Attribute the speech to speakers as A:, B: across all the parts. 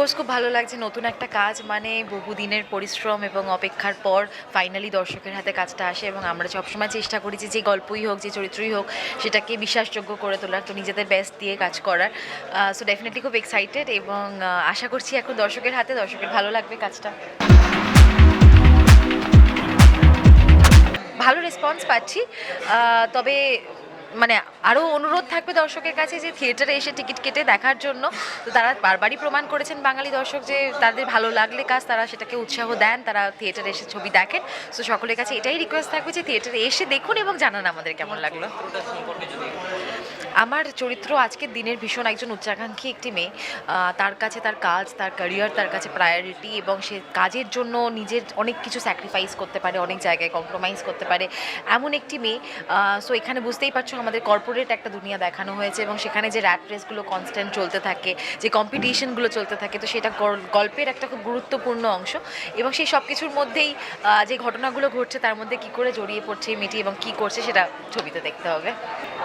A: Of course খুব ভালো লাগছে, নতুন একটা কাজ মানে বহুদিনের পরিশ্রম এবং অপেক্ষার পর ফাইনালি দর্শকের হাতে কাজটা আসে এবং আমরা সবসময় চেষ্টা করি যে গল্পই হোক, যে চরিত্রই হোক, সেটাকে বিশ্বাসযোগ্য করে তোলার, তো নিজেদের বেস্ট দিয়ে কাজ করার। সো ডেফিনেটলি খুব এক্সাইটেড এবং আশা করছি এখন দর্শকের হাতে দর্শকের ভালো লাগবে কাজটা। ভালো রেসপন্স পাচ্ছি। তবে মানে আরও অনুরোধ থাকবে দর্শকের কাছে যে থিয়েটারে এসে টিকিট কেটে দেখার জন্য। তো তারা বারবারই প্রমাণ করেছেন বাঙালি দর্শক যে তাদের ভালো লাগলে কাজ, তারা সেটাকে উৎসাহ দেন, তারা থিয়েটারে এসে ছবি দেখেন। তো সকলের কাছে এটাই রিকোয়েস্ট থাকবে যে থিয়েটারে এসে দেখুন এবং জানান আমাদের কেমন লাগল। আমার চরিত্র আজকের দিনের ভীষণ একজন উচ্চাকাঙ্ক্ষী একটি মেয়ে। তার কাছে তার কাজ, তার ক্যারিয়ার তার কাছে প্রায়োরিটি এবং সে কাজের জন্য নিজের অনেক কিছু স্যাক্রিফাইস করতে পারে, অনেক জায়গায় কম্প্রোমাইজ করতে পারে এমন একটি মেয়ে। সো এখানে বুঝতেই পারছ আমাদের কর্পোরেট একটা দুনিয়া দেখানো হয়েছে এবং সেখানে যে র্যাট রেসগুলো কনস্ট্যান্ট চলতে থাকে, যে কম্পিটিশনগুলো চলতে থাকে, তো সেটা গল- গল্পের একটা খুব গুরুত্বপূর্ণ অংশ এবং সেই সব কিছুর মধ্যেই যে ঘটনাগুলো ঘটছে তার মধ্যে কি করে জড়িয়ে পড়ছে, এই মেয়েটি এবং কি করছে সেটা ছবিতে দেখতে হবে।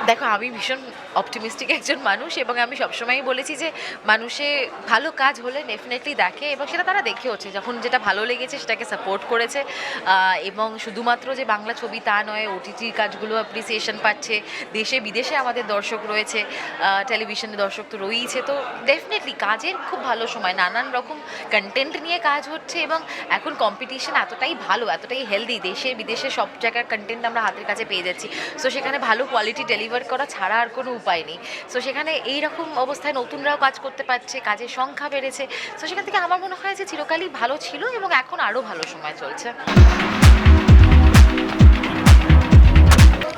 A: দেখো, আমি ভীষণ অপটিমিস্টিক একজন মানুষ এবং আমি সবসময়ই বলেছি যে মানুষে ভালো কাজ হলে ডেফিনেটলি দেখে এবং সেটা তারা দেখেওছে যখন যেটা ভালো লেগেছে সেটাকে সাপোর্ট করেছে। এবং শুধুমাত্র যে বাংলা ছবি তা নয় ওটিটির কাজগুলো অ্যাপ্রিসিয়েশন পাচ্ছে। দেশে বিদেশে আমাদের দর্শক রয়েছে। টেলিভিশনে দর্শক তো রয়েইছে। তো ডেফিনেটলি কাজের খুব ভালো সময়। নানান রকম কন্টেন্ট নিয়ে কাজ হচ্ছে এবং এখন কম্পিটিশন এতটাই ভালো, এতটাই হেলদি দেশে বিদেশে সব জায়গার কন্টেন্ট আমরা হাতের কাছে পেয়ে যাচ্ছি। সো সেখানে ভালো কোয়ালিটি ডেলিভার করা ছাড়া আর কোনো উপায় নেই। সো সেখানে এই রকম অবস্থায় নতুনরাও কাজ করতে পারছে, কাজের সংখ্যা বেড়েছে। সো সেখান থেকে আমার মনে হয় যে চিরকালই ভালো ছিল এবং এখন আরও ভালো সময় চলছে।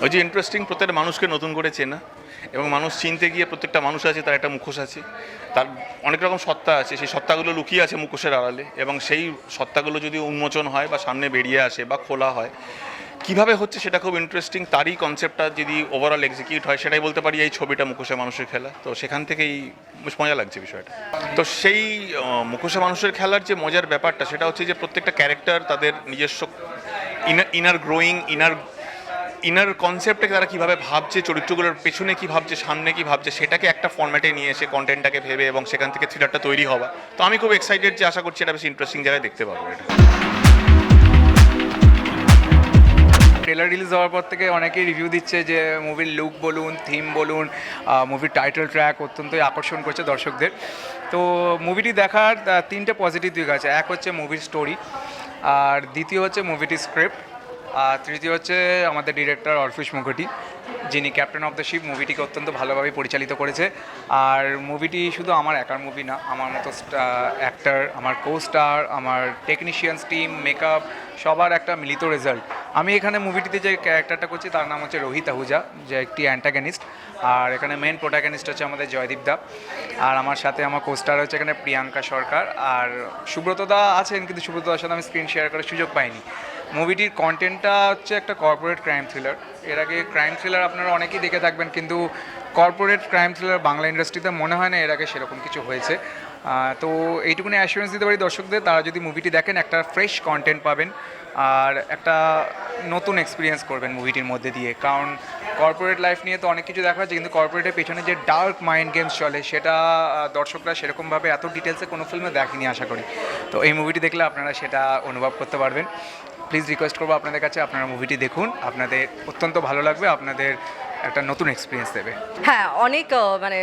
B: ওই যে ইন্টারেস্টিং প্রত্যেকটা মানুষকে নতুন করে চেনা এবং মানুষ চিনতে গিয়ে প্রত্যেকটা মানুষ আছে, তার একটা মুখোশ আছে। তার অনেক রকম সত্তা আছে, সেই সত্তাগুলো লুকিয়ে আছে মুখোশের আড়ালে এবং সেই সত্তাগুলো যদি উন্মোচন হয় বা সামনে বেরিয়ে আসে বা খোলা হয়, কীভাবে হচ্ছে সেটা খুব ইন্টারেস্টিং তারই কনসেপ্টটা যদি ওভারঅল এক্সিকিউট হয়, সেটাই বলতে পারি এই ছবিটা মুখোশে মানুষের খেলা। তো সেখান থেকেই বেশ মজা লাগছে বিষয়টা। তো সেই মুখোশে মানুষের খেলার যে মজার ব্যাপারটা, সেটা হচ্ছে যে প্রত্যেকটা ক্যারেক্টার তাদের নিজস্ব inner inner growing inner inner কনসেপ্টে তারা কীভাবে ভাবছে, চরিত্রগুলোর পেছনে কি ভাবছে, সামনে কি ভাবছে, সেটাকে একটা ফর্ম্যাটে নিয়ে এসে কন্টেন্টটাকে ভেবে এবং সেখান থেকে থ্রিলারটা তৈরি হওয়া। তো আমি খুব এক্সাইটেড যে আশা করছি এটা বেশ ইন্টারেস্টিং জায়গায় দেখতে পাবো এটা।
C: ট্রেলার রিলিজ হওয়ার পর থেকে অনেকেই রিভিউ দিচ্ছে যে মুভির লুক বলুন থিম বলুন মুভির টাইটেল ট্র্যাক অত্যন্তই আকর্ষণ করছে দর্শকদের। তো মুভিটি দেখার তিনটে পজিটিভ দিক আছে। এক হচ্ছে মুভির স্টোরি আর দ্বিতীয় হচ্ছে মুভিটির স্ক্রিপ্ট আর তৃতীয় হচ্ছে আমাদের ডিরেক্টর অর্ফিস মুখোটি, যিনি ক্যাপ্টেন অফ দ্য শিপ। মুভিটিকে অত্যন্ত ভালোভাবে পরিচালিত করেছে। আর মুভিটি শুধু আমার একার মুভি না, আমার মতো অ্যাক্টার আমার কো স্টার আমার টেকনিশিয়ানস টিম মেকআপ সবার একটা মিলিত রেজাল্ট আমি এখানে মুভিটিতে যে ক্যারেক্টারটা করছি, তার নাম হচ্ছে রোহিত আহুজা, যে একটি অ্যান্টাগনিস্ট আর এখানে মেন প্রোটাগনিস্ট হচ্ছে আমাদের জয়দীপ দা। আর আমার সাথে আমার কোস্টার হচ্ছে এখানে প্রিয়াঙ্কা সরকার। আর সুব্রত দা আছেন, কিন্তু সুব্রত দার সাথে আমি স্ক্রিন শেয়ার করার সুযোগ পাইনি। মুভিটির কন্টেন্টটা হচ্ছে একটা কর্পোরেট ক্রাইম থ্রিলার এর আগে ক্রাইম থ্রিলার আপনারা অনেকেই দেখে থাকবেন, কিন্তু কর্পোরেট ক্রাইম থ্রিলার বাংলা ইন্ডাস্ট্রিতে মনে হয় না এর আগে সেরকম কিছু হয়েছে। তো এইটুকুনি অ্যাসুরেন্স দিতে পারি দর্শকদের, তারা যদি মুভিটি দেখেন, একটা ফ্রেশ কন্টেন্ট পাবেন আর একটা নতুন এক্সপিরিয়েন্স করবেন মুভিটির মধ্যে দিয়ে। কারণ কর্পোরেট লাইফ নিয়ে তো অনেক কিছু দেখা যাচ্ছে কিন্তু কর্পোরেটের পেছনে যে ডার্ক মাইন্ড গেমস চলে, সেটা দর্শকরা সেরকমভাবে এত ডিটেলসে কোনো ফিল্মে দেখেনি, আশা করি। তো এই মুভিটি দেখলে আপনারা সেটা অনুভব করতে পারবেন। প্লিজ রিকোয়েস্ট করব আপনাদের কাছে, আপনারা মুভিটি দেখুন। আপনাদের অত্যন্ত ভালো লাগবে, আপনাদের একটা নতুন এক্সপিরিয়েন্স দেবে।
D: হ্যাঁ অনেক মানে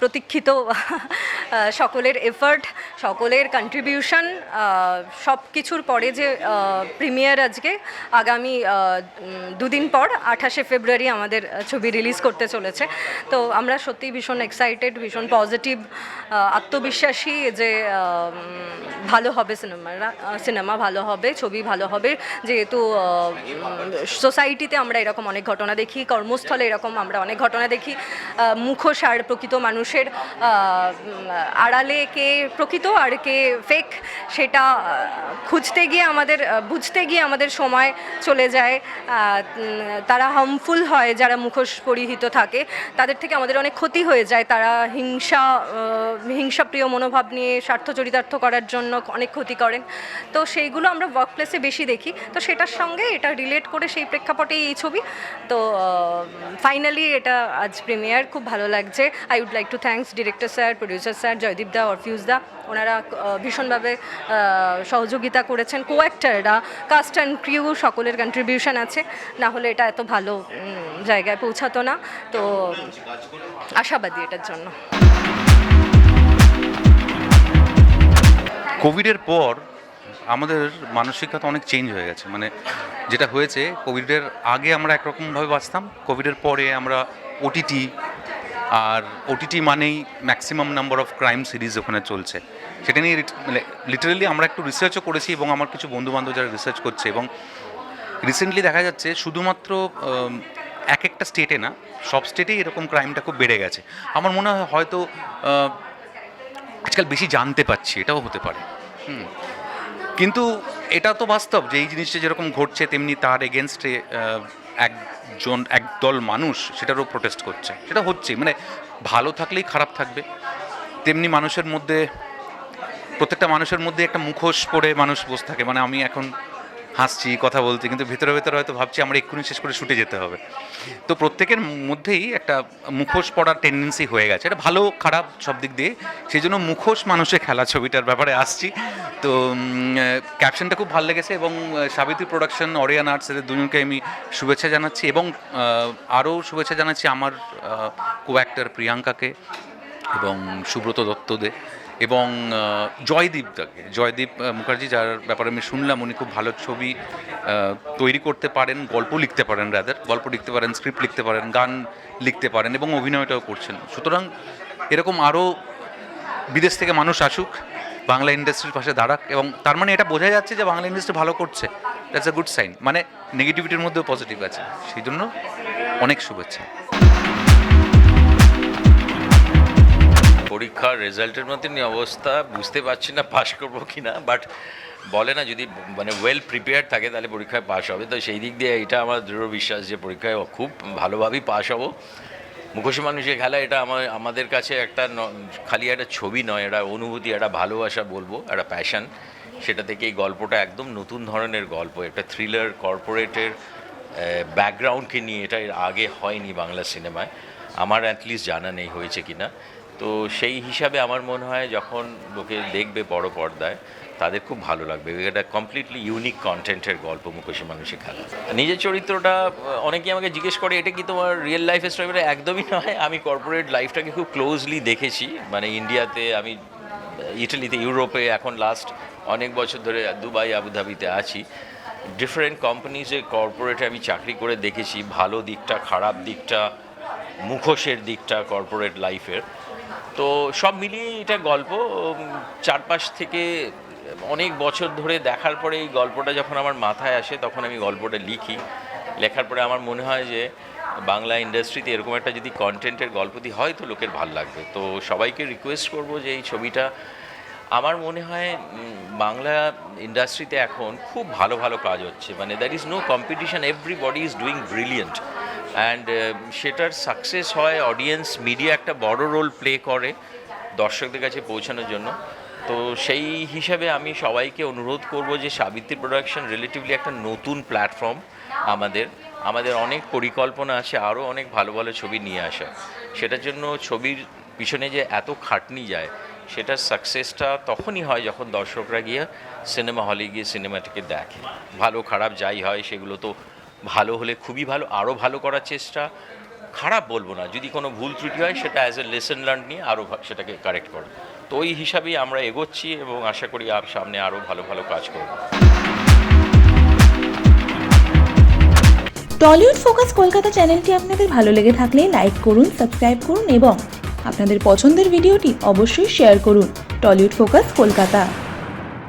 D: প্রতীক্ষিত সকলের এফার্ট সকলের কন্ট্রিবিউশন সব কিছুর পরে যে প্রিমিয়ার আজকে, আগামী দুদিন পর, আঠাশে ফেব্রুয়ারি আমাদের ছবি রিলিজ করতে চলেছে। তো আমরা সত্যিই ভীষণ এক্সাইটেড ভীষণ পজিটিভ আত্মবিশ্বাসী যে ভালো হবে সিনেমারা সিনেমা ভালো হবে, ছবি ভালো হবে। যেহেতু সোসাইটিতে আমরা এরকম অনেক ঘটনা দেখি, কর্মস্থলে এরকম আমরা অনেক ঘটনা দেখি। মুখোশ আর প্রকৃত মানুষের আড়ালে কে প্রকৃত আর কে ফেক সেটা খুঁজতে গিয়ে আমাদের বুঝতে গিয়ে আমাদের সময় চলে যায়। তারা হার্মফুল হয় যারা মুখোশ পরিহিত থাকে, তাদের থেকে আমাদের অনেক ক্ষতি হয়ে যায়। তারা হিংসা হিংসাপ্রিয় মনোভাব নিয়ে স্বার্থ চরিতার্থ করার জন্য অনেক ক্ষতি করেন। তো সেইগুলো আমরা ওয়ার্ক প্লেসে বেশি দেখি। তো সেটার সঙ্গে এটা রিলেট করে সেই প্রেক্ষাপটেই এই ছবি। তো ফাইনালি এটা আজ প্রিমিয়ার খুব ভালো লাগছে। I would like to thanks director sir producer sir Joydeep da অরফিউজ দা, ওনারা ভীষণভাবে সহযোগিতা করেছেন। কো অ্যাক্টাররা কাস্ট অ্যান্ড ক্রিউ সকলের কন্ট্রিবিউশন আছে। না হলে এটা এত ভালো জায়গায় পৌঁছাতো না। তো আশাবাদী এটার জন্য।
E: কোভিডের পর আমাদের মানসিকতা অনেক চেঞ্জ হয়ে গেছে। মানে যেটা হয়েছে কোভিডের আগে আমরা একরকমভাবে বাঁচতাম কোভিডের পরে আমরা ওটিটি আর ওটিটি মানেই maximum number of crime series ওখানে চলছে। সেটা নিয়ে মানে লিটারেলি আমরা একটু রিসার্চও করেছি এবং আমার কিছু বন্ধুবান্ধব যারা রিসার্চ করছে এবং রিসেন্টলি দেখা যাচ্ছে শুধুমাত্র এক একটা স্টেটে না, সব স্টেটেই এরকম ক্রাইমটা খুব বেড়ে গেছে। আমার মনে হয় হয়তো আজকাল বেশি জানতে পারছি, এটাও হতে পারে। হুম। কিন্তু এটা তো বাস্তব যে এই জিনিসটা যেরকম ঘটছে, তেমনি তার এগেনস্টে একজন একদল মানুষ সেটারও প্রোটেস্ট করছে। সেটা হচ্ছে মানে ভালো থাকলেই খারাপ থাকবে। তেমনি মানুষের মধ্যে, প্রত্যেকটা মানুষের মধ্যে একটা মুখোশ পরে মানুষ বসে থাকে। মানে আমি এখন হাসছি, কথা বলছি, কিন্তু ভেতরে ভেতরে হয়তো ভাবছি আমরা এক্ষুনি শেষ করে ছুটে যেতে হবে। তো প্রত্যেকের মধ্যেই একটা মুখোশ পড়ার টেন্ডেন্সি হয়ে গেছে। এটা ভালো, খারাপ সব দিক দিয়ে। সেই জন্য মুখোশ মানুষে খেলা ছবিটার ব্যাপারে আসছি। তো ক্যাপশনটা খুব ভালো লেগেছে এবং সাবিত্রী প্রোডাকশন অরিয়ান আর্টস এদের দুজনকে আমি শুভেচ্ছা জানাচ্ছি এবং আরও শুভেচ্ছা জানাচ্ছি আমার কো অ্যাক্টর প্রিয়াঙ্কাকে এবং সুব্রত দত্তদে এবং আহ, জয়দীপদাকে জয়দীপ মুখার্জি যার ব্যাপারে আমি শুনলাম উনি খুব ভালো ছবি তৈরি করতে পারেন গল্প লিখতে পারেন রাদার গল্প লিখতে পারেন স্ক্রিপ্ট লিখতে পারেন গান লিখতে পারেন এবং অভিনয়টাও করছেন। সুতরাং এরকম আরও বিদেশ থেকে মানুষ আসুক বাংলা ইন্ডাস্ট্রির পাশে দাঁড়াক এবং তার মানে এটা বোঝা যাচ্ছে যে বাংলা ইন্ডাস্ট্রি ভালো করছে। দ্যাটস এ গুড সাইন মানে নেগেটিভিটির মধ্যেও পজিটিভ আছে। সেই জন্য অনেক শুভেচ্ছা।
F: পরীক্ষার রেজাল্টের মতনই অবস্থা বুঝতে পারছি না, পাশ করব কি না বাট বলে না, যদি মানে ওয়েল প্রিপেয়ার থাকে তাহলে পরীক্ষায় পাশ হবে। তো সেই দিক দিয়ে এটা আমার দৃঢ় বিশ্বাস যে পরীক্ষায় খুব ভালোভাবেই পাশ হব। মুখোশী মানুষের খেলা, এটা আমার, আমাদের কাছে একটা খালি একটা ছবি নয় এটা অনুভূতি, একটা ভালোবাসা বলব, একটা প্যাশন সেটা থেকে এই গল্পটা একদম নতুন ধরনের গল্প, একটা থ্রিলার কর্পোরেটের ব্যাকগ্রাউন্ডকে নিয়ে এটা আগে হয়নি বাংলা সিনেমায় আমার অ্যাটলিস্ট জানা নেই হয়েছে কি না তো সেই হিসাবে আমার মনে হয় যখন লোকে দেখবে বড় পর্দায়, তাদের খুব ভালো লাগবে। এটা কমপ্লিটলি ইউনিক কন্টেন্টের গল্প মুখোশী মানুষের খেলা নিজের চরিত্রটা অনেকেই আমাকে জিজ্ঞেস করে, এটা কি তোমার রিয়েল লাইফের স্টোরি একদমই নয়। আমি কর্পোরেট লাইফটাকে খুব ক্লোজলি দেখেছি। মানে ইন্ডিয়াতে আমি, ইটালিতে, ইউরোপে, এখন লাস্ট অনেক বছর ধরে দুবাই, আবুধাবিতে আছি। ডিফারেন্ট কোম্পানিজে কর্পোরেটে আমি চাকরি করে দেখেছি। ভালো দিকটা, খারাপ দিকটা, মুখোশের দিকটা কর্পোরেট লাইফের তো সব মিলিয়ে এটা গল্প চারপাশ থেকে অনেক বছর ধরে দেখার পরে এই গল্পটা যখন আমার মাথায় আসে, তখন আমি গল্পটা লিখি। লেখার পরে আমার মনে হয় যে, বাংলা ইন্ডাস্ট্রিতে এরকম একটা যদি কন্টেন্টের গল্প দিয়ে হয়, তো লোকের ভালো লাগবে। তো সবাইকে রিকোয়েস্ট করব যে, এই ছবিটা আমার মনে হয় বাংলা ইন্ডাস্ট্রিতে এখন খুব ভালো ভালো কাজ হচ্ছে। মানে there is no competition everybody is doing brilliant and সেটার সাকসেস হয় অডিয়েন্স মিডিয়া একটা বড় রোল প্লে করে দর্শকদের কাছে পৌঁছানোর জন্য। তো সেই হিসাবে আমি সবাইকে অনুরোধ করব যে সাবিত্রী প্রোডাকশন রিলেটিভলি একটা নতুন প্ল্যাটফর্ম আমাদের। আমাদের অনেক পরিকল্পনা আছে, আরও অনেক ভালো ভালো ছবি নিয়ে আসা সেটার জন্য ছবির পিছনে যে এত খাটনি যায়, সেটার সাকসেসটা তখনই হয় যখন দর্শকরা গিয়ে সিনেমা হলে গিয়ে সিনেমাটাকে দেখে। ভালো খারাপ যাই হয় সেগুলো তো ভালো হলে খুবই ভালো আরও ভালো করার চেষ্টা। খারাপ বলব না, যদি কোনো ভুল ত্রুটি হয় সেটা অ্যাজ এ লেসন লার্ন নিয়ে আরও সেটাকে কারেক্ট করো তো ওই হিসাবেই আমরা এগোচ্ছি এবং আশা করি আর সামনে আরও ভালো ভালো কাজ করব।
G: টলিউড ফোকাস কলকাতা চ্যানেলটি আপনাদের ভালো লেগে থাকলে লাইক করুন, সাবস্ক্রাইব করুন এবং আপনাদের পছন্দের ভিডিওটি অবশ্যই শেয়ার করুন। Tollywood focus Kolkata.